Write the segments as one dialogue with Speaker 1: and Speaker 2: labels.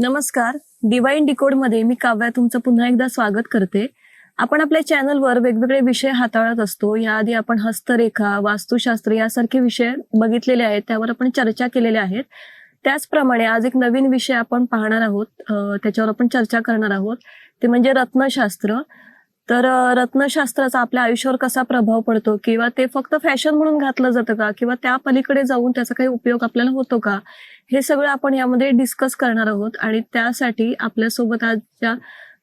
Speaker 1: नमस्कार. डिवाइन डिकोडमध्ये मी काव्या तुमचं पुन्हा एकदा स्वागत करते. आपण आपल्या चॅनलवर वेगवेगळे विषय हाताळत असतो. याआधी आपण हस्तरेखा वास्तुशास्त्र यासारखे विषय बघितलेले आहेत. त्यावर आपण चर्चा केलेल्या आहेत. त्याचप्रमाणे आज एक नवीन विषय आपण पाहणार आहोत. त्याच्यावर आपण चर्चा करणार आहोत. ते म्हणजे रत्नशास्त्र. तर रत्नशास्त्राचा आपल्या आयुष्यावर कसा प्रभाव पडतो? किंवा ते फक्त फॅशन म्हणून घातलं जातं का? किंवा त्या पलीकडे जाऊन त्याचा काही उपयोग आपल्याला होतो का? हे सगळं आपण यामध्ये डिस्कस करणार आहोत. आणि त्यासाठी आपल्यासोबत आजच्या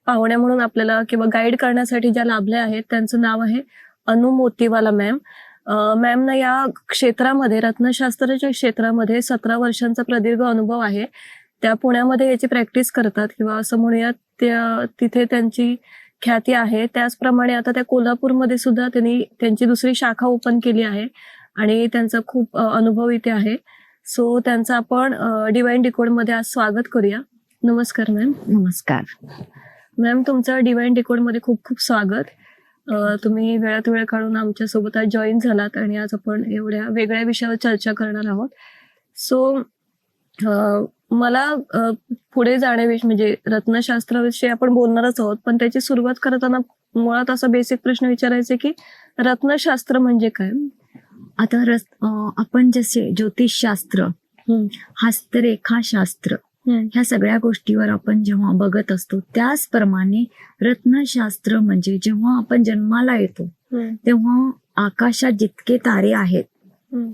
Speaker 1: पाहुण्या म्हणून आपल्याला किंवा गाईड करण्यासाठी ज्या लाभल्या आहेत त्यांचं नाव आहे अनु मोतीवाला मॅम. मॅमना या क्षेत्रामध्ये रत्नशास्त्राच्या क्षेत्रामध्ये सतरा वर्षांचा प्रदीर्घ अनुभव आहे. त्या पुण्यामध्ये याची प्रॅक्टिस करतात किंवा असं म्हणूया त्या तिथे त्यांची ख्याती आहे. त्याचप्रमाणे आता त्या कोल्हापूरमध्ये सुद्धा त्यांनी त्यांची दुसरी शाखा ओपन केली आहे आणि त्यांचा खूप अनुभव इथे आहे. सो त्यांचं आपण डिवाइन डिकोडमध्ये आज स्वागत करूया. नमस्कार मॅम
Speaker 2: नमस्कार.
Speaker 1: मॅम तुमचं डिवाइन डिकोडमध्ये खूप खूप स्वागत. तुम्ही वेळात वेळ काढून आमच्यासोबत आज जॉईन झालात आणि आज आपण एवढ्या वेगळ्या विषयावर चर्चा करणार आहोत. सो मला पुढे जाण्याविषयी म्हणजे रत्नशास्त्राविषयी आपण बोलणारच आहोत पण त्याची सुरुवात करताना मुळात असा बेसिक प्रश्न विचारायचा की रत्नशास्त्र म्हणजे काय
Speaker 2: आता आपण जसे ज्योतिषशास्त्र. हस्तरेखाशास्त्र. ह्या सगळ्या गोष्टीवर आपण जेव्हा बघत असतो त्याचप्रमाणे रत्नशास्त्र म्हणजे जेव्हा आपण जन्माला येतो. तेव्हा आकाशात जितके तारे आहेत.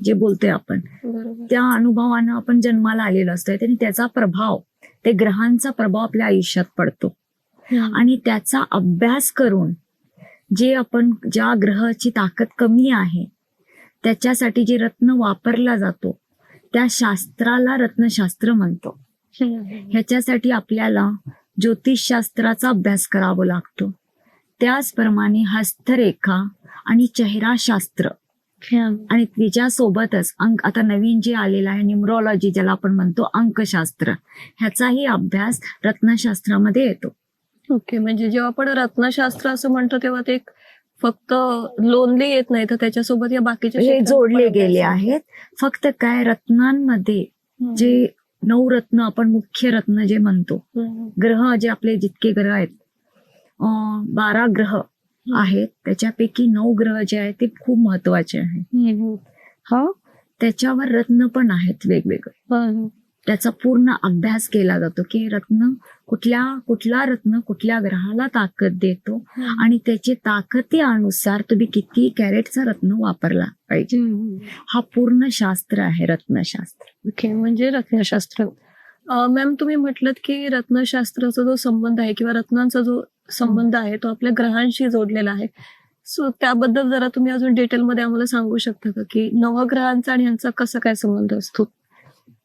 Speaker 2: जे बोलतोय आपण. त्या अनुभवानं आपण जन्माला आलेलो असतोय आणि त्याचा प्रभाव ते ग्रहांचा प्रभाव आपल्या आयुष्यात पडतो. आणि त्याचा अभ्यास करून जे आपण ज्या ग्रहाची ताकद कमी आहे त्याच्यासाठी जे रत्न वापरला जातो त्या शास्त्राला रत्नशास्त्र म्हणतो. ह्याच्यासाठी आपल्याला ज्योतिषशास्त्राचा अभ्यास करावा लागतो. त्याचप्रमाणे हस्तरेखा आणि चेहराशास्त्र. आणि तिच्यासोबतच अंक आता नवीन जे आलेलं आहे न्युमरॉलॉजी ज्याला आपण म्हणतो अंकशास्त्र ह्याचाही अभ्यास रत्नशास्त्रामध्ये येतो
Speaker 1: ओके म्हणजे जेव्हा आपण रत्नशास्त्र असं म्हणतो तेव्हा ते फक्त लोनली येत नाही तर त्याच्यासोबत या बाकीच्या
Speaker 2: हे
Speaker 1: क्षेत्रात
Speaker 2: जोडले गेले आहेत फक्त काय रत्नांमध्ये. जे नऊ रत्न आपण मुख्य रत्न जे म्हणतो. ग्रह जे आपले जितके ग्रह आहेत बारा ग्रह आहेत. त्याच्यापैकी नऊ ग्रह जे आहेत ते खूप महत्त्वाचे आहेत.
Speaker 1: हम्म. हा.
Speaker 2: त्याच्यावर रत्न पण आहेत वेगवेगळे. त्याचा पूर्ण अभ्यास केला जातो की रत्न कुठल्या कुठला रत्न कुठल्या ग्रहाला ताकद देतो आणि त्याची ताकदीनुसार तुम्ही किती कॅरेटचा रत्न वापरला पाहिजे. हा पूर्ण शास्त्र आहे रत्नशास्त्र.
Speaker 1: ओके म्हणजे रत्नशास्त्र. मॅम तुम्ही म्हटलं की रत्नशास्त्राचा जो संबंध आहे किंवा रत्नांचा जो संबंध आहे तो आपल्या ग्रहांशी जोडलेला आहे. सो त्याबद्दल जरा तुम्ही अजून डिटेलमध्ये आम्हाला सांगू शकता का की नवग्रहांचा आणि यांचा कसा काय संबंध असतो?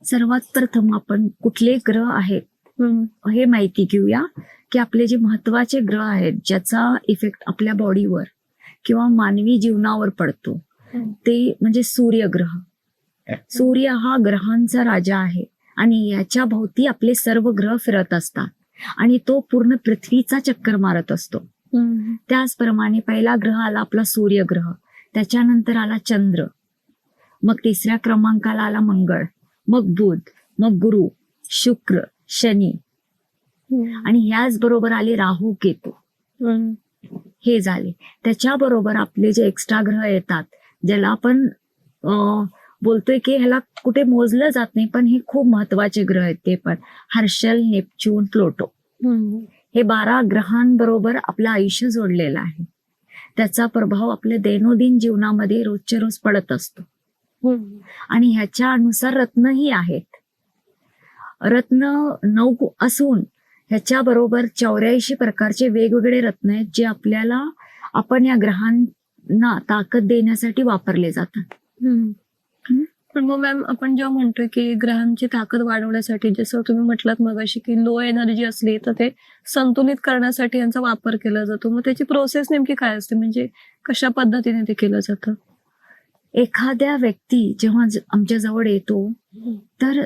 Speaker 2: सर्वात प्रथम आपण कुठले ग्रह आहेत. हे माहिती घेऊया की आपले जे महत्त्वाचे ग्रह आहेत ज्याचा इफेक्ट आपल्या बॉडीवर किंवा मानवी जीवनावर पडतो. ते म्हणजे सूर्यग्रह. सूर्य हा ग्रहांचा राजा आहे आणि याच्या भोवती आपले सर्व ग्रह फिरत असतात. आणि तो पूर्ण पृथ्वीचा चक्कर मारत असतो. त्याचप्रमाणे पहिला ग्रह आला आपला सूर्यग्रह त्याच्यानंतर आला चंद्र मग तिसऱ्या क्रमांकाला आला मंगळ मग बुध मग गुरु शुक्र शनी. आणि ह्याच बरोबर आले राहू केतू. हे झाले त्याच्याबरोबर आपले जे एक्स्ट्रा ग्रह येतात ज्याला आपण बोलतोय की ह्याला कुठे मोजलं जात नाही पण हे खूप महत्त्वाचे ग्रह आहेत ते पण हर्षल नेपच्यून प्लोटो. हे बारा ग्रहांबरोबर आपलं आयुष्य जोडलेलं आहे त्याचा प्रभाव आपल्या दैनंदिन जीवनामध्ये रोजच्या रोज पडत असतो. आणि ह्याच्या अनुसार रत्नही आहेत रत्न नऊ असून ह्याच्या बरोबर चौऱ्याऐंशी प्रकारचे वेगवेगळे रत्न आहेत जे आपल्याला आपण या ग्रहांना ताकद देण्यासाठी वापरले जातात.
Speaker 1: पण मग मॅम आपण जेव्हा म्हणतोय की ग्रहांची ताकद वाढवण्यासाठी जसं तुम्ही म्हटलात मगाशी की लो एनर्जी असली तर ते संतुलित करण्यासाठी यांचा वापर केला जातो. मग त्याची प्रोसेस नेमकी काय असते? म्हणजे कशा पद्धतीने ते केलं जातं?
Speaker 2: एखाद्या व्यक्ती जेव्हा आमच्या जवळ येतो तर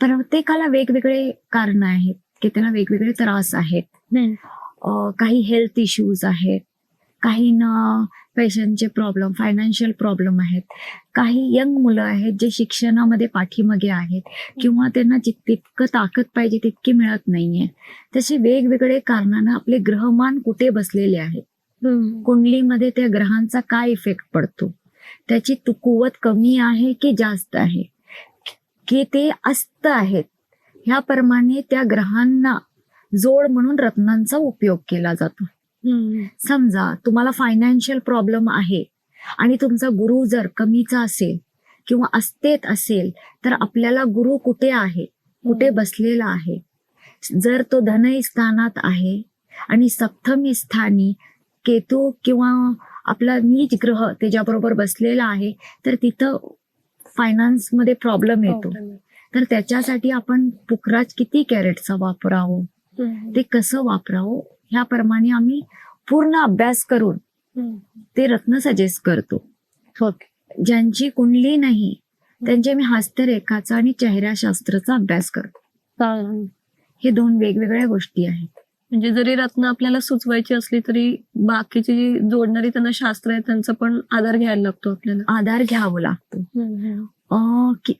Speaker 2: प्रत्येकाला वेगवेगळे कारण आहेत की त्यांना वेगवेगळे त्रास आहेत. काही हेल्थ इश्यूज आहेत काहींना पैशांचे प्रॉब्लेम फायनान्शियल प्रॉब्लेम आहेत. काही यंग मुलं आहेत जे शिक्षणामध्ये पाठीमागे आहेत किंवा त्यांना जित तितकं ताकद पाहिजे तितकी मिळत नाहीये. तसे वेगवेगळे कारणानं आपले ग्रहमान कुठे बसलेले आहेत? कुंडलीमध्ये त्या ग्रहांचा काय इफेक्ट पडतो? त्याची कुवत कमी आहे की जास्त आहे? की ते अस्त आहेत? ह्याप्रमाणे त्या ग्रहांना जोड म्हणून रत्नांचा उपयोग केला जातो. समजा तुम्हाला फायनान्शियल प्रॉब्लेम आहे आणि तुमचा गुरु जर कमीचा असेल किंवा अस्तेत असेल तर आपल्याला गुरु कुठे आहे? कुठे बसलेला आहे? जर तो धनही स्थानात आहे आणि सप्तमी स्थानी केतू किंवा आपला नीच ग्रह त्याच्याबरोबर बसलेला आहे तर तिथं फायनान्समध्ये प्रॉब्लेम येतो. तर त्याच्यासाठी आपण पुखराज किती कॅरेटचा वापरावं? ते कसं वापरावं? ह्याप्रमाणे आम्ही पूर्ण अभ्यास करून ते रत्न सजेस्ट करतो. ज्यांची कुंडली नाही त्यांचे मी हस्तरेखाचा आणि चेहऱ्याशास्त्राचा अभ्यास करतो. हे दोन वेगवेगळ्या गोष्टी आहेत.
Speaker 1: म्हणजे जरी रत्न आपल्याला सुचवायची असली तरी बाकीची जी जोडणारी त्यांना शास्त्र आहे त्यांचा पण आधार घ्यायला लागतो आपल्याला.
Speaker 2: आधार घ्यावा लागतो.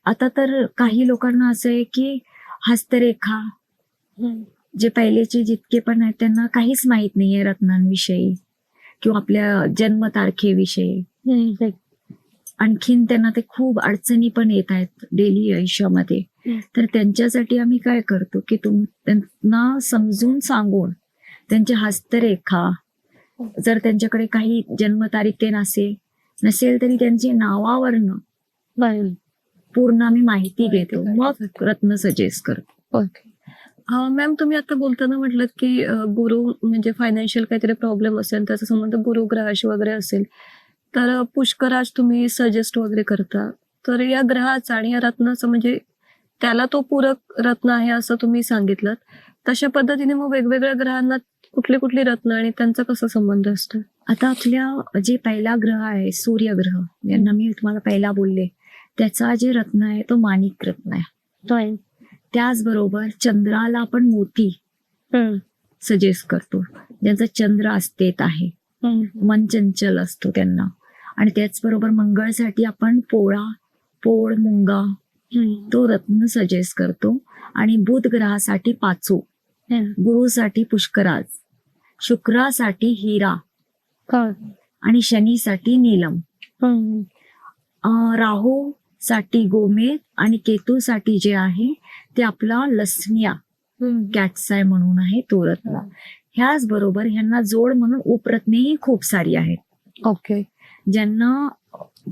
Speaker 2: आता तर काही लोकांना असं आहे की हस्तरेखा जे पहिलेचे जितके पण आहेत त्यांना काहीच माहीत नाहीये रत्नांविषयी किंवा आपल्या जन्मतारखेविषयी. आणखीन त्यांना ते खूप अडचणी पण येत आहेत डेली आयुष्यामध्ये. तर त्यांच्यासाठी आम्ही काय करतो की तुम त्यांना समजून सांगून त्यांच्या हस्तरेखा जर त्यांच्याकडे काही जन्मतारीख ते नसेल नसेल तरी त्यांची नावावरनं पूर्ण आम्ही माहिती घेतो. मग रत्न सजेस्ट करतो.
Speaker 1: ओके मॅम तुम्ही आता बोलताना म्हटलं की गुरु म्हणजे फायनान्शियल काहीतरी प्रॉब्लेम असेल त्याचा संबंध गुरुग्रहाशी वगैरे असेल तर पुष्कराज तुम्ही सजेस्ट वगैरे करता. तर या ग्रहाचा आणि या रत्नाचा म्हणजे त्याला तो पूरक रत्न आहे असं तुम्ही सांगितलं तशा पद्धतीने मग वेगवेगळ्या ग्रहांना कुठली कुठली रत्न आणि त्यांचा कसा संबंध असतो?
Speaker 2: आता आपल्या जे पहिला ग्रह आहे सूर्यग्रह यांना मी तुम्हाला पहिला बोलले. त्याचा जे रत्न आहे तो माणिक रत्न आहे. त्याचबरोबर चंद्राला आपण मोती सजेस्ट करतो. ज्यांचा चंद्र अस्तेत आहे. मन चंचल असतो त्यांना. आणि त्याचबरोबर मंगळसाठी आपण पोळा पोळ मुंगा तो रत्न सजेस्ट करतो. आणि बुध ग्रहासाठी पाचू गुरुसाठी पुष्कराज. शुक्रासाठी हिरा. आणि शनीसाठी नीलम. राहू साठी गोमेद आणि केतूसाठी जे आहे ते आपला लसनिया कॅटसाय म्हणून आहे तो रत्न. ह्याच बरोबर ह्यांना जोड म्हणून उपरत्नेही खूप सारी आहेत.
Speaker 1: ओके.
Speaker 2: ज्यांना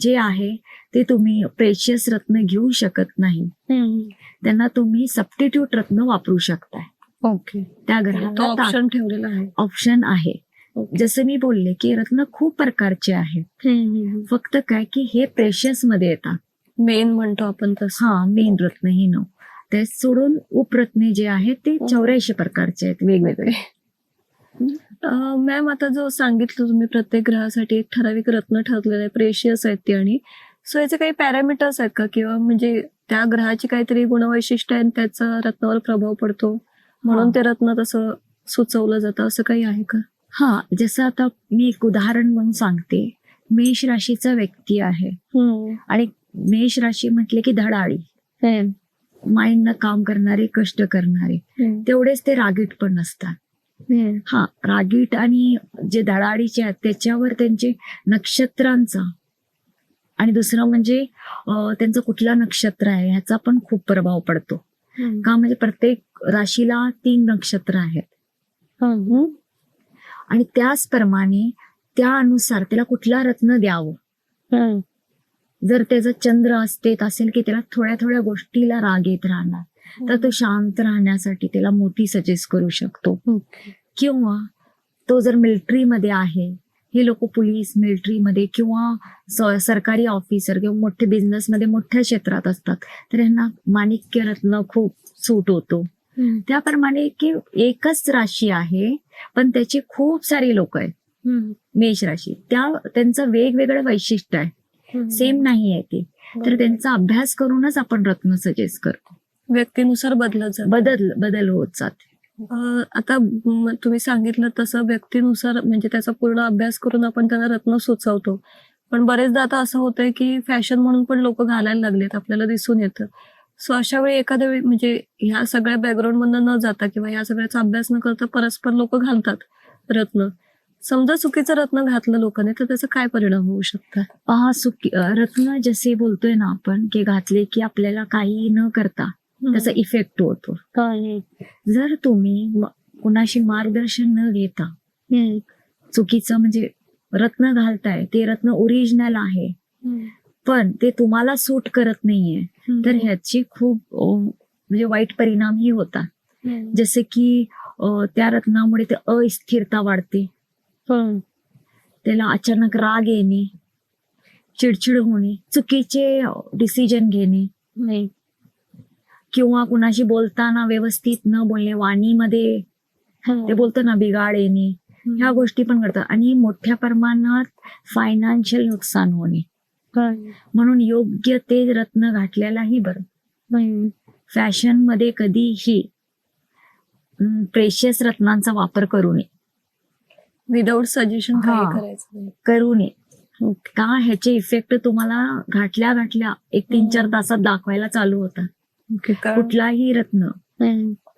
Speaker 2: जे आहे ते तुम्ही प्रेशियस रत्न घेऊ शकत नाही. त्यांना तुम्ही सबस्टिट्यूट रत्न वापरू शकताय.
Speaker 1: ओके.
Speaker 2: त्या
Speaker 1: तो
Speaker 2: ग्रहाला
Speaker 1: ऑप्शन ठेवलेला आहे.
Speaker 2: ऑप्शन आहे. जसं मी बोलले की रत्न खूप प्रकारचे आहेत. फक्त काय की हे प्रेशियसमध्ये येतात.
Speaker 1: मेन म्हणतो आपण तसं.
Speaker 2: हा मेन रत्न हे न ते सोडून उपरत्ने जे आहेत ते चौऱ्याऐंशी प्रकारचे आहेत वेगवेगळे.
Speaker 1: मॅम आता जो सांगितलं तुम्ही प्रत्येक ग्रहासाठी एक ठराविक रत्न ठरलेलं आहे प्रेशियस आहेत ते आणि सो याचे काही पॅरामीटर्स आहेत का? किंवा म्हणजे त्या ग्रहाची काहीतरी गुणवैशिष्ट्य आहे आणि त्याचा रत्नावर प्रभाव पडतो म्हणून
Speaker 2: हा.
Speaker 1: ते रत्न तसं सुचवलं जातं असं काही आहे का?
Speaker 2: हा जसं आता मी एक उदाहरण म्हणून सांगते. मेष राशीचा व्यक्ती आहे. आणि मेष राशी म्हटले की धडाळी माइंडनं काम करणारे कष्ट करणारे. तेवढेच ते रागीट पण असतात. हा रागीट आणि जे धडाडीचे आहेत त्याच्यावर त्यांचे नक्षत्रांचा आणि दुसरं म्हणजे त्यांचं कुठलं नक्षत्र आहे ह्याचा पण खूप प्रभाव पडतो. का म्हणजे प्रत्येक राशीला तीन नक्षत्र आहेत. आणि त्याचप्रमाणे त्यानुसार त्याला कुठला रत्न द्यावं? जर त्याचं चंद्र अस्तेत असेल की त्याला थोड्या थोड्या गोष्टीला राग येत राहणार तर तो शांत राहण्यासाठी त्याला मोती सजेस्ट करू शकतो. किंवा तो जर मिलिटरीमध्ये आहे हे लोक पोलीस मिलिटरीमध्ये किंवा सरकारी ऑफिसर किंवा मोठे बिझनेसमध्ये मोठ्या क्षेत्रात असतात तर यांना माणिक्य रत्न खूप सूट होतो. त्याप्रमाणे की एकच राशी आहे पण त्याची खूप सारी लोक आहेत. मेष राशी. त्या त्यांचं वेगवेगळं वैशिष्ट्य आहे. सेम नाही आहे ते. तर त्यांचा अभ्यास करूनच आपण रत्न सजेस्ट करतो.
Speaker 1: व्यक्तीनुसार बदलत
Speaker 2: बदल बदल होत जाते.
Speaker 1: आता तुम्ही सांगितलं तसं व्यक्तीनुसार म्हणजे त्याचा पूर्ण अभ्यास करून आपण त्यांना रत्न सुचवतो. पण बरेचदा आता असं होतंय की फॅशन म्हणून पण लोक घालायला लागलेत आपल्याला दिसून येतं. सो अशा वेळी एखाद्या वेळी म्हणजे ह्या सगळ्या बॅकग्राऊंड मधनं न जाता किंवा ह्या सगळ्याचा अभ्यास न करता परस्पर लोक घालतात रत्न. समजा चुकीचं रत्न घातलं लोकांनी तर त्याचा काय परिणाम होऊ शकतात
Speaker 2: पहा सुकी रत्न जसे बोलतोय ना आपण की घातले की आपल्याला काही न करता त्याचा इफेक्ट होतो. जर तुम्ही कुणाशी मार्गदर्शन न घेता चुकीचं म्हणजे रत्न घालताय ते रत्न ओरिजिनल आहे पण ते तुम्हाला सूट करत नाहीये तर ह्याची खूप म्हणजे वाईट परिणामही होतात. जसे की त्या रत्नामुळे ते अस्थिरता वाढते. त्याला अचानक राग येणे चिडचिड होणे चुकीचे डिसिजन घेणे. किंवा कुणाशी बोलताना व्यवस्थित न बोलणे वाणीमध्ये ते बोलतो ना बिघाड येणे ह्या गोष्टी पण करतात आणि मोठ्या प्रमाणात फायनान्शियल नुकसान होणे. म्हणून योग्य ते रत्न घातल्यालाही बरं. फॅशनमध्ये कधीही प्रेशियस रत्नांचा वापर करू नये.
Speaker 1: विदाऊट सजेशन काही
Speaker 2: हा.
Speaker 1: करायचं नाही.
Speaker 2: करू नये. का ह्याचे इफेक्ट तुम्हाला घातल्या घातल्या एक तीन चार तासात दाखवायला चालू
Speaker 1: कारण
Speaker 2: कुठलाही रत्न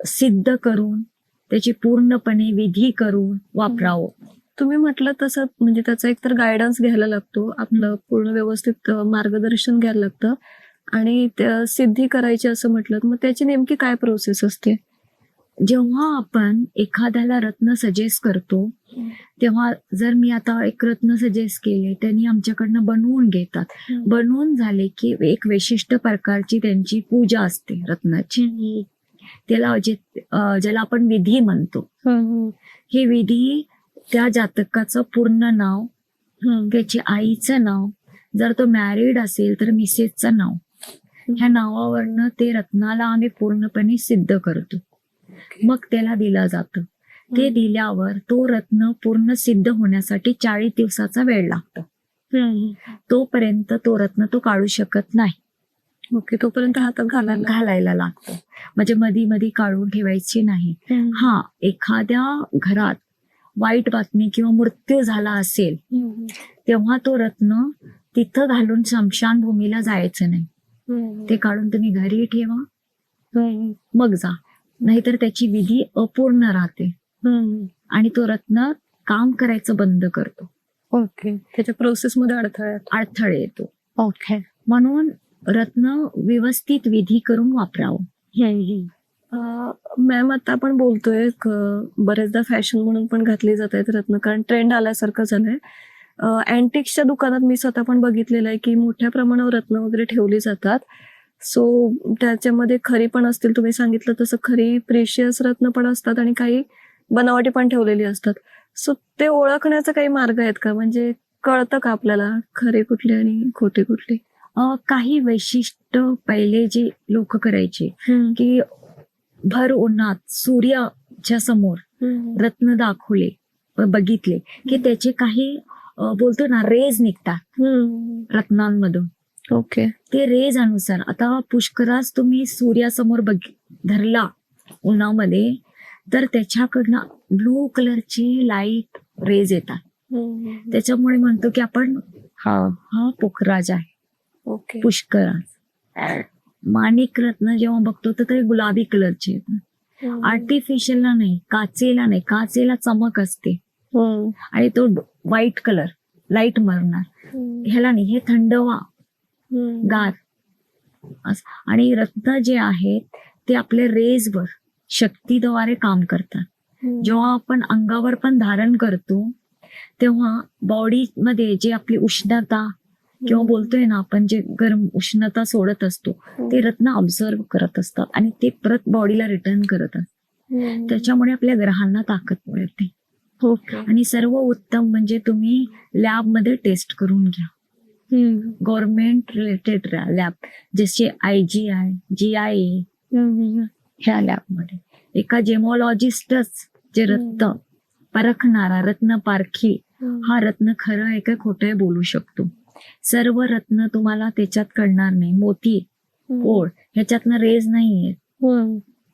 Speaker 2: सिद्ध करून त्याची पूर्णपणे विधी करून वापरावं.
Speaker 1: तुम्ही म्हटलं तसं म्हणजे त्याचा एकतर गायडन्स घ्यायला लागतो आपलं पूर्ण व्यवस्थित अं, मार्गदर्शन घ्यायला लागतं. आणि त्या सिद्धी करायची असं म्हटलं तर मग त्याची नेमकी काय प्रोसेस असते?
Speaker 2: जेव्हा आपण एखाद्याला रत्न सजेस्ट करतो तेव्हा जर मी आता एक रत्न सजेस्ट केले त्यांनी आमच्याकडनं बनवून घेतात. बनवून झाले की एक विशिष्ट प्रकारची त्यांची पूजा असते रत्नाची. त्याला जे ज्याला आपण विधी म्हणतो. ही विधी त्या जातकाचं पूर्ण नाव त्याची आईचं नाव जर तो मॅरिड असेल तर मिसेसचं नाव. ह्या नावावरनं ते रत्नाला आम्ही पूर्णपणे सिद्ध करतो. मग त्याला दिलं जातं. ते दिल्यावर तो रत्न पूर्ण सिद्ध होण्यासाठी चाळीस दिवसाचा वेळ लागतो. तोपर्यंत तो रत्न तो काढू शकत नाही.
Speaker 1: ओके तोपर्यंत हातात घालायला
Speaker 2: घालायला लागतो. म्हणजे मधी मधी काढून ठेवायची नाही. हा एखाद्या घरात वाईट बातमी किंवा मृत्यू झाला असेल तेव्हा तो रत्न तिथं घालून स्मशान भूमीला जायचं नाही. ते काढून तुम्ही घरी ठेवा. मग जा. नाहीतर त्याची विधी अपूर्ण राहते. आणि तो रत्न काम करायचं बंद करतो.
Speaker 1: ओके. त्याच्या प्रोसेस मध्ये अडथळ्यात
Speaker 2: अडथळे येतो.
Speaker 1: ओके.
Speaker 2: म्हणून रत्न व्यवस्थित विधी करून वापरावं.
Speaker 1: मॅम आता आपण बोलतोय क- बरेचदा फॅशन म्हणून पण घातली जात आहेत रत्न कारण ट्रेंड आल्यासारखं झालंय. अँटिक्सच्या दुकानात मी स्वतः पण बघितलेलं आहे की मोठ्या प्रमाणावर रत्न वगैरे ठेवली जातात. सो त्याच्यामध्ये खरी पण असतील तुम्ही सांगितलं तसं खरी प्रेशियस रत्न पण असतात आणि काही बनावटी पण ठेवलेली असतात. सो ते ओळखण्याचा काही मार्ग आहेत का? म्हणजे कळतं का आपल्याला खरे कुठले आणि खोटे कुठले?
Speaker 2: काही वैशिष्ट्य पहिले जे लोक करायचे की भर उन्हात सूर्याच्या समोर रत्न दाखवले बघितले की त्याचे काही बोलतो ना रेज निघतात रत्नांमधून.
Speaker 1: ओके.
Speaker 2: ते रेज अनुसार. आता पुष्करास तुम्ही सूर्यासमोर बघ धरला उन्हामध्ये तर त्याच्याकडनं ब्लू कलरचे लाइट रेज येतात. त्याच्यामुळे म्हणतो की आपण हा. हा पोखराज आहे.
Speaker 1: ओके.
Speaker 2: पुष्कराज माणिक रत्न जेव्हा बघतो तर ते गुलाबी कलरचे येतात. आर्टिफिशियलला नाही काचेला नाही. काचेला चमक असते. आणि तो व्हाईट कलर लाइट मारणार. ह्याला नाही हे थंडवा गार. आणि रत्न जे आहेत ते आपल्या रेजवर शक्तीद्वारे काम करतात. जेव्हा आपण अंगावर पण धारण करतो तेव्हा बॉडी मध्ये जे आपली उष्णता किंवा बोलतोय ना आपण जे गरम उष्णता सोडत असतो ते रत्न ऑब्झर्व करत असतात आणि ते परत बॉडीला रिटर्न करत असतात. त्याच्यामुळे आपल्या ग्रहांना ताकद मिळते. आणि सर्व उत्तम म्हणजे तुम्ही लॅबमध्ये टेस्ट करून घ्या. गव्हर्नमेंट रिलेटेड लॅब जसे I G I G I ह्या लॅबमध्ये. एका जेमॉलॉजिस्टच जे रत्न परखणारा रत्न पारखी हा रत्न खरं आहे का खोटं आहे बोलू शकतो. सर्व रत्न तुम्हाला त्याच्यात कळणार नाही. मोती ओळ ह्याच्यातनं रेज नाहीये.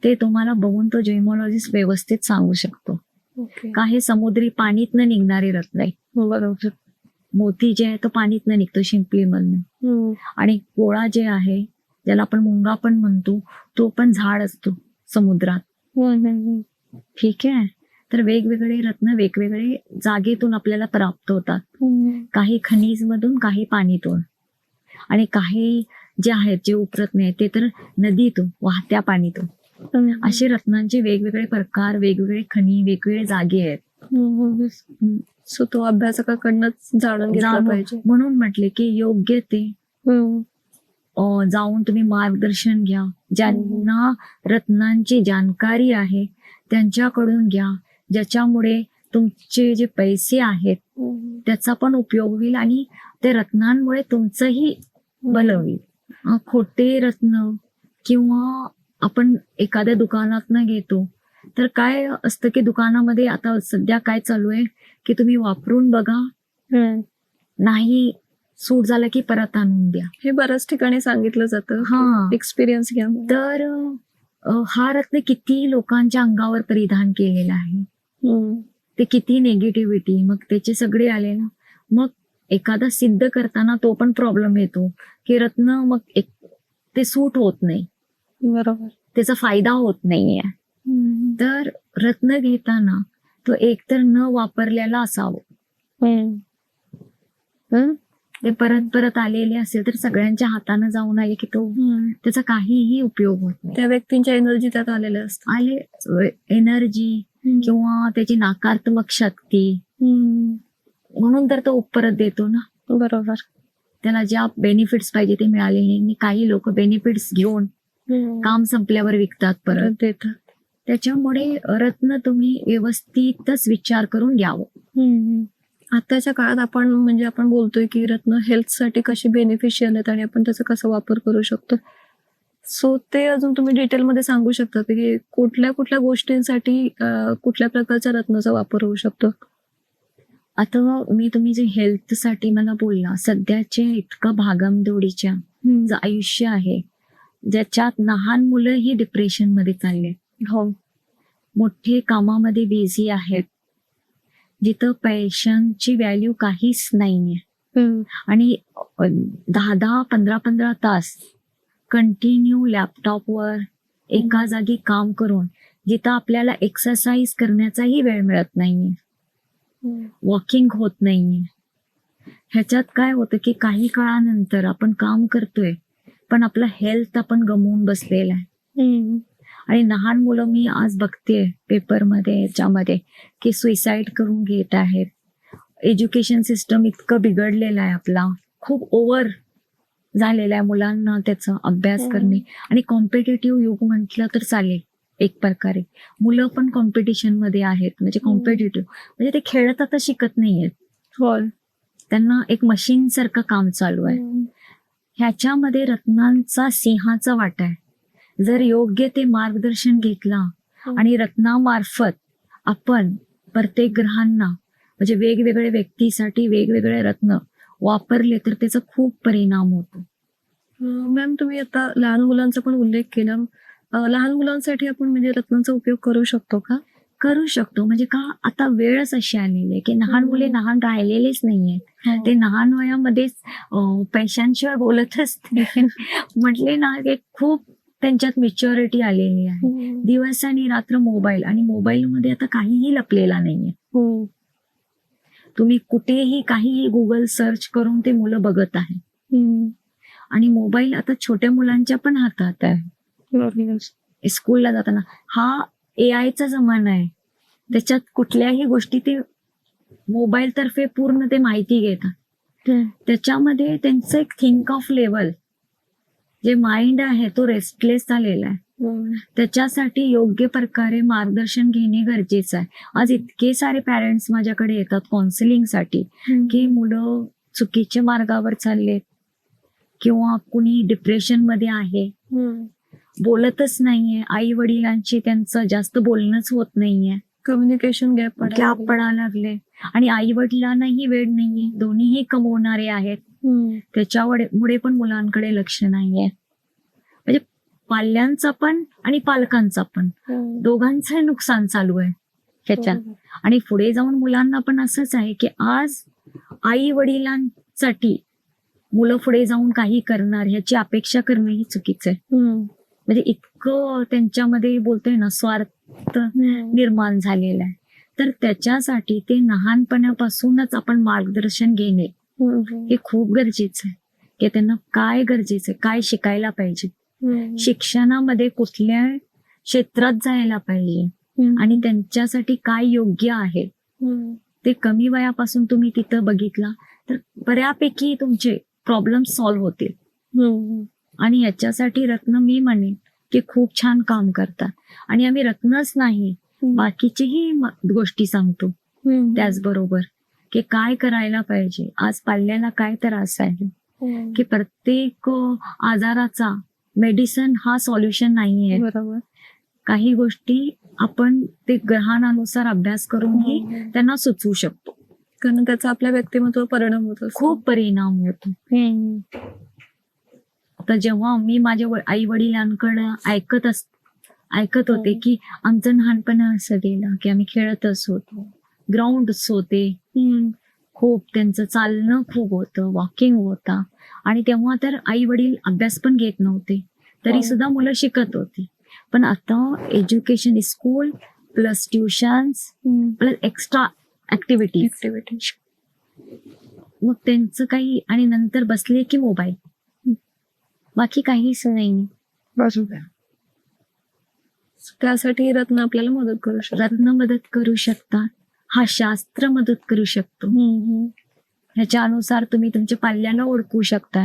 Speaker 2: ते तुम्हाला बघून तो जेमॉलॉजिस्ट व्यवस्थित सांगू शकतो.
Speaker 1: ओके.
Speaker 2: का हे समुद्री पाणीतनं निघणारे रत्न आहे
Speaker 1: बरोबर.
Speaker 2: मोती जे आहे तो पाणीतनं निघतो शिंपलीमधनं. आणि गोळा जे आहे ज्याला आपण मुंगा पण म्हणतो तो पण झाड असतो समुद्रात ठीक आहे तर वेगवेगळे रत्न वेगवेगळे जागेतून आपल्याला प्राप्त होतात. काही खनिज मधून काही पाणीतून आणि काही जे आहेत जे उपरत्न आहेत ते तर नदीतून वाहत्या पाणीतून. असे रत्नांचे वेगवेगळे प्रकार वेगवेगळे खणी वेगवेगळे जागे आहेत.
Speaker 1: सो तो अभ्यासकाकडनंच जाणून घेतला
Speaker 2: जाणून-
Speaker 1: पाहिजे.
Speaker 2: म्हणून म्हटले की योग्य ते. अं, जाऊन तुम्ही मार्गदर्शन घ्या. ज्यांना रत्नांची जाणकारी आहे त्यांच्याकडून घ्या. ज्याच्यामुळे तुमचे जे पैसे आहेत. त्याचा पण उपयोग होईल आणि ते रत्नांमुळे तुमचंही भलं होईल. अं, खोटे रत्न किंवा आपण एखाद्या दुकानात घेतो तर काय असतं की दुकानामध्ये आता सध्या काय चालू आहे की तुम्ही वापरून बघा. नाही सूट झालं की परत आणून द्या
Speaker 1: हे बऱ्याच ठिकाणी सांगितलं जातं
Speaker 2: हा.
Speaker 1: एक्सपिरियन्स घ्या
Speaker 2: तर हा रत्न किती लोकांच्या अंगावर परिधान केलेला आहे. ते किती निगेटिव्हिटी मग त्याचे सगळे आले ना मग एखादा सिद्ध करताना तो पण प्रॉब्लेम येतो की रत्न मग एक ते सूट होत नाही
Speaker 1: बरोबर
Speaker 2: त्याचा फायदा होत नाहीये. तर रत्न घेताना तो एकतर न वापरलेला असावं. ते परत परत आलेले असेल तर सगळ्यांच्या हातानं जाऊन आले की तो. त्याचा काहीही उपयोग होत नाही
Speaker 1: त्या व्यक्तींच्या एनर्जी त्यात आलेल्या असतात
Speaker 2: आले एनर्जी किंवा त्याची नकारात्मक शक्ती. म्हणून तर तो परत देतो ना
Speaker 1: बरोबर
Speaker 2: त्याला ज्या बेनिफिट्स पाहिजे ते नाही. आणि काही लोक बेनिफिट्स घेऊन. काम संपल्यावर विकतात परत
Speaker 1: परत देतात
Speaker 2: त्याच्यामुळे रत्न तुम्ही व्यवस्थितच विचार करून घ्यावं.
Speaker 1: आताच्या काळात आपण म्हणजे आपण बोलतोय की रत्न हेल्थसाठी कशी बेनिफिशियल आहेत आणि आपण त्याचा कसा वापर करू शकतो. सो ते अजून तुम्ही डिटेलमध्ये सांगू शकता की कुठल्या कुठल्या गोष्टींसाठी कुठल्या प्रकारच्या रत्नाचा वापर होऊ शकतो.
Speaker 2: आता मी तुम्ही जे हेल्थसाठी मला बोलला सध्याचे इतकं भागमदोडीच्या आयुष्य आहे ज्याच्यात लहान मुलंही डिप्रेशनमध्ये चालले
Speaker 1: हो.
Speaker 2: मोठे कामामध्ये बिझी आहेत. जिथं पैशांची व्हॅल्यू काहीच नाहीये. आणि दहा दहा पंधरा पंधरा तास कंटिन्यू लॅपटॉपवर एका जागी काम करून जिथं आपल्याला एक्सरसाइज करण्याचाही वेळ मिळत नाहीये. वॉकिंग होत नाहीये. ह्याच्यात काय होतं की काही काळानंतर आपण काम करतोय पण आपलं हेल्थ आपण गमवून बसलेलं आहे. आणि लहान मुलं मी आज बघते पेपरमध्ये याच्यामध्ये की सुइसाईड करून घेत आहेत. एज्युकेशन सिस्टम इतकं बिघडलेलं आहे आपला. खूप ओव्हर झालेला आहे मुलांना त्याचा अभ्यास. करणे. आणि कॉम्पिटेटिव्ह युग म्हटलं तर चालेल एक प्रकारे. मुलं पण कॉम्पिटिशनमध्ये आहेत म्हणजे. कॉम्पिटेटिव्ह. म्हणजे ते खेळत आता शिकत नाहीयेत. त्यांना एक मशीन सारखं काम चालू आहे. ह्याच्यामध्ये रत्नांचा सिंहाचा वाटा आहे. जर योग्य ते मार्गदर्शन घेतला आणि रत्नामार्फत आपण प्रत्येक ग्रहांना म्हणजे वेगवेगळ्या व्यक्तीसाठी वेगवेगळे रत्न वापरले तर त्याचा खूप परिणाम होतो.
Speaker 1: मॅम तुम्ही आता लहान मुलांचा पण उल्लेख केला. लहान मुलांसाठी आपण म्हणजे रत्नांचा उपयोग करू शकतो का?
Speaker 2: करू शकतो. म्हणजे का आता वेळच अशी आलेली आहे की लहान मुले लहान राहिलेलेच नाहीये ते लहान वयामध्येच पैशांशिवाय बोलतच नाही म्हटले ना की खूप त्यांच्यात मेच्युरिटी आलेली आहे
Speaker 1: हम्म.
Speaker 2: दिवस आणि रात्र मोबाईल आणि मोबाईल मध्ये आता काहीही लपलेला नाहीये
Speaker 1: हम्म.
Speaker 2: तुम्ही कुठेही काहीही गुगल सर्च करून ते मुलं बघत आहे. आणि मोबाईल आता छोट्या मुलांच्या पण हातात आहे. स्कूलला जाताना हा ए आयचा जमाना आहे त्याच्यात कुठल्याही गोष्टी ते मोबाईल तर्फे पूर्ण ते माहिती घेतात. त्याच्यामध्ये त्यांचं एक थिंक ऑफ लेवल जे माइंड आहे तो रेस्टलेस झालेला आहे.
Speaker 1: हम्म.
Speaker 2: त्याच्यासाठी योग्य प्रकारे मार्गदर्शन घेणे गरजेचं आहे. आज इतके सारे पॅरेंट्स माझ्याकडे येतात काउन्सिलिंगसाठी की मुलं चुकीच्या मार्गावर चाललेत किंवा कुणी डिप्रेशनमध्ये आहे. बोलतच नाहीये. आई वडिलांची त्यांचं जास्त बोलणंच होत नाहीये.
Speaker 1: कम्युनिकेशन गॅप
Speaker 2: गॅप पडायला लागले. आणि आई वडिलांनाही वेळ नाहीये. दोन्हीही कमवणारे आहेत. त्याच्यामुळे मुळे पण मुलांकडे लक्ष नाहीये. म्हणजे पाल्यांचा पण आणि पालकांचा पण. दोघांचं नुकसान चालू आहे ह्याच्यात. आणि पुढे जाऊन मुलांना पण असंच आहे की आज आई वडिलांसाठी मुलं पुढे जाऊन काही करणार ह्याची अपेक्षा करणं ही चुकीचं आहे. म्हणजे इतकं त्यांच्यामध्ये बोलतोय ना स्वार्थ निर्माण झालेला आहे. तर त्याच्यासाठी ते लहानपणापासूनच आपण मार्गदर्शन घेणे हे खूप गरजेचं आहे. की त्यांना काय गरजेचं आहे काय शिकायला पाहिजे. शिक्षणामध्ये कुठल्या क्षेत्रात जायला पाहिजे आणि त्यांच्यासाठी काय योग्य आहे. ते कमी वयापासून तुम्ही तिथं बघितला तर बऱ्यापैकी तुमचे प्रॉब्लेम सॉल्व्ह होतील. आणि याच्यासाठी रत्न मी म्हणेन की खूप छान काम करतात. आणि आम्ही रत्नच नाही बाकीचेही गोष्टी सांगतो. त्याचबरोबर की काय करायला पाहिजे? आज पाल्याला काय त्रास आहे? की प्रत्येक आजाराचा मेडिसिन हा सॉल्युशन नाही आहे
Speaker 1: बरोबर.
Speaker 2: काही गोष्टी आपण ते ग्रहणानुसार अभ्यास करूनही त्यांना सुचवू शकतो.
Speaker 1: कारण त्याचा आपल्या व्यक्तिमत्व परिणाम होत असतो.
Speaker 2: खूप परिणाम होतो. आता जेव्हा मी माझ्या आई वडिलांकडे ऐकत अस ऐकत होते. की आमचं लहानपण असं गेलं की आम्ही खेळतच होतो ग्राउंडच होते. खूप त्यांचं चालणं खूप होतं वॉकिंग होता. आणि तेव्हा तर आई वडील अभ्यास पण घेत नव्हते.
Speaker 1: हो.
Speaker 2: तरी सुद्धा मुलं शिकत होती. पण आता education school plus tuitions plus extra
Speaker 1: activity
Speaker 2: मग त्यांचं काही आणि नंतर बसले की मोबाईल बाकी काहीच नाही.
Speaker 1: त्यासाठी रत्न आपल्याला मदत करू शकतात.
Speaker 2: रत्न मदत करू शकतात. हा शास्त्र मदत करू शकतो. ह्याच्या अनुसार तुम्ही तुमच्या पाल्याला ओळखू शकता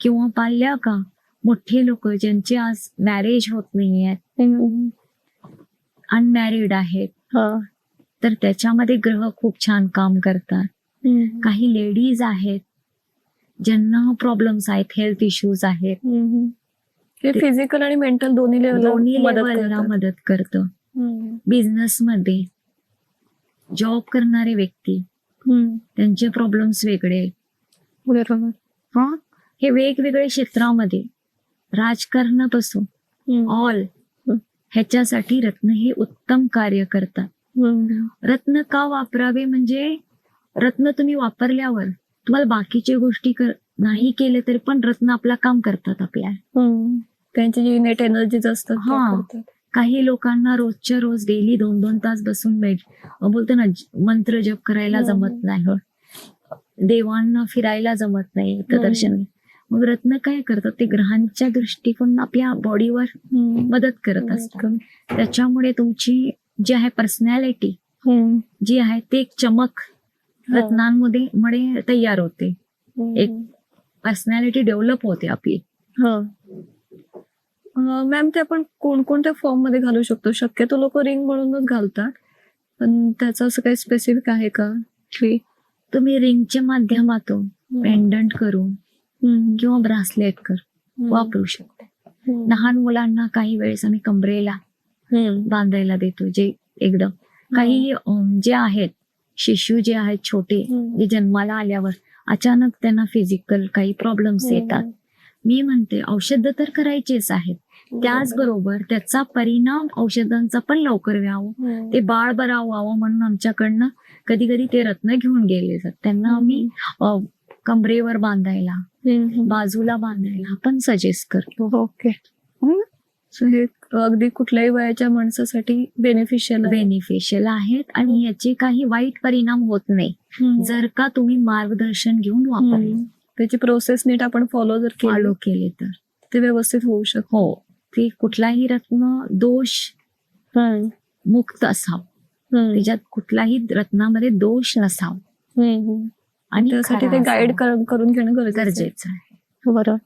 Speaker 2: किंवा पाल्या का? मोठे लोक ज्यांचे आज मॅरेज होत नाही आहेत अनमॅरिड आहेत. तर त्याच्यामध्ये ग्रह खूप छान काम करतात. काही लेडीज आहेत ज्यांना प्रॉब्लेम्स आहेत हेल्थ इश्यूज आहेत.
Speaker 1: फिजिकल आणि मेंटल दोन्ही
Speaker 2: दोन्ही
Speaker 1: लेवल मदत
Speaker 2: लेवलला. मदत करतं. बिझनेस मध्ये जॉब करणारे व्यक्ती त्यांचे प्रॉब्लेम्स वेगळे.
Speaker 1: बरोबर.
Speaker 2: हा? हे वेगवेगळ्या क्षेत्रामध्ये राजकारणापासून ऑल ह्याच्यासाठी रत्न हे उत्तम कार्य करतात. रत्न का वापरावे? म्हणजे रत्न तुम्ही वापरल्यावर तुम्हाला बाकीच्या गोष्टी कर नाही केले तरी पण रत्न आपला काम करतात आपल्या
Speaker 1: त्यांची जी नेट एनर्जीज असतात.
Speaker 2: काही लोकांना रोजच्या रोज डेली दोन दोन तास बसून मेड बोलतो ना मंत्र जप करायला
Speaker 1: हम्म.
Speaker 2: जमत नाही देवांना फिरायला जमत नाही तर. दर्शन मग रत्न काय करतात ते ग्रहांच्या दृष्टिकोन आपल्या बॉडीवर. मदत करत असतात त्याच्यामुळे तुमची जी आहे पर्सनॅलिटी. जी आहे ते एक चमक
Speaker 1: हा.
Speaker 2: रत्नांमध्ये मुळे तयार होते. एक पर्सनॅलिटी डेव्हलप होते आपली
Speaker 1: हा मॅम ते आपण कोणकोणत्या फॉर्ममध्ये घालू शकतो शक्यतो लोक रिंग म्हणूनच घालतात पण त्याचं असं काही स्पेसिफिक आहे का की
Speaker 2: तुम्ही रिंगच्या माध्यमातून पेंडंट करून
Speaker 1: हम्म.
Speaker 2: किंवा ब्रासलेट कर. वापरू शकता
Speaker 1: हम्म.
Speaker 2: लहान मुलांना काही वेळेस आम्ही कमरेला. बांधायला देतो जे एकदम काही अं, जे आहेत शिशु जे आहेत छोटे. जे जन्माला आल्यावर अचानक त्यांना फिजिकल काही प्रॉब्लेम्स येतात मी म्हणते औषधं तर करायचेच आहेत त्याचबरोबर त्याचा परिणाम औषधांचा पण लवकर व्हावं.
Speaker 1: हम्म.
Speaker 2: ते बाळ बरा व्हावं म्हणून आमच्याकडनं कधी कधी ते रत्न घेऊन गेले जात त्यांना आम्ही कमरेवर बांधायला. बाजूला बांधायला आपण सजेस्ट करतो.
Speaker 1: ओके. सो हे अगदी कुठल्याही वयाच्या माणसासाठी बेनिफिशियल
Speaker 2: बेनिफिशियल आहेत आणि याचे काही वाईट परिणाम होत नाही. जर का तुम्ही मार्गदर्शन घेऊन वापरले.
Speaker 1: त्याची प्रोसेस नीट आपण फॉलो जर
Speaker 2: फॉलो केले तर.
Speaker 1: ते व्यवस्थित होऊ शकतो.
Speaker 2: हो. ते कुठलाही रत्न दोष. मुक्त असावं. त्याच्यात कुठलाही रत्नामध्ये दोष नसावा. आणि
Speaker 1: त्यासाठी ते गाईड. करून घेणं.
Speaker 2: गरजेचं आहे
Speaker 1: बरोबर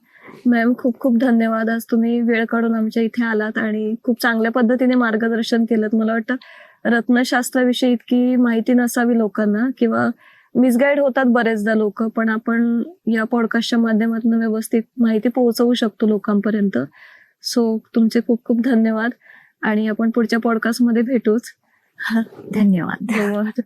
Speaker 1: मॅम खूप खूप धन्यवाद आज तुम्ही वेळ काढून आमच्या इथे आलात आणि खूप चांगल्या पद्धतीने मार्गदर्शन केलं मला वाटतं रत्नशास्त्राविषयी इतकी माहिती नसावी लोकांना किंवा मिसगाईड होतात बरेचदा लोक पण आपण या पॉडकास्टच्या माध्यमातून व्यवस्थित माहिती पोहोचवू शकतो लोकांपर्यंत सो तुमचे खूप खूप धन्यवाद आणि आपण पुढच्या पॉडकास्टमध्ये भेटूच.
Speaker 2: धन्यवाद.
Speaker 1: धन्यवाद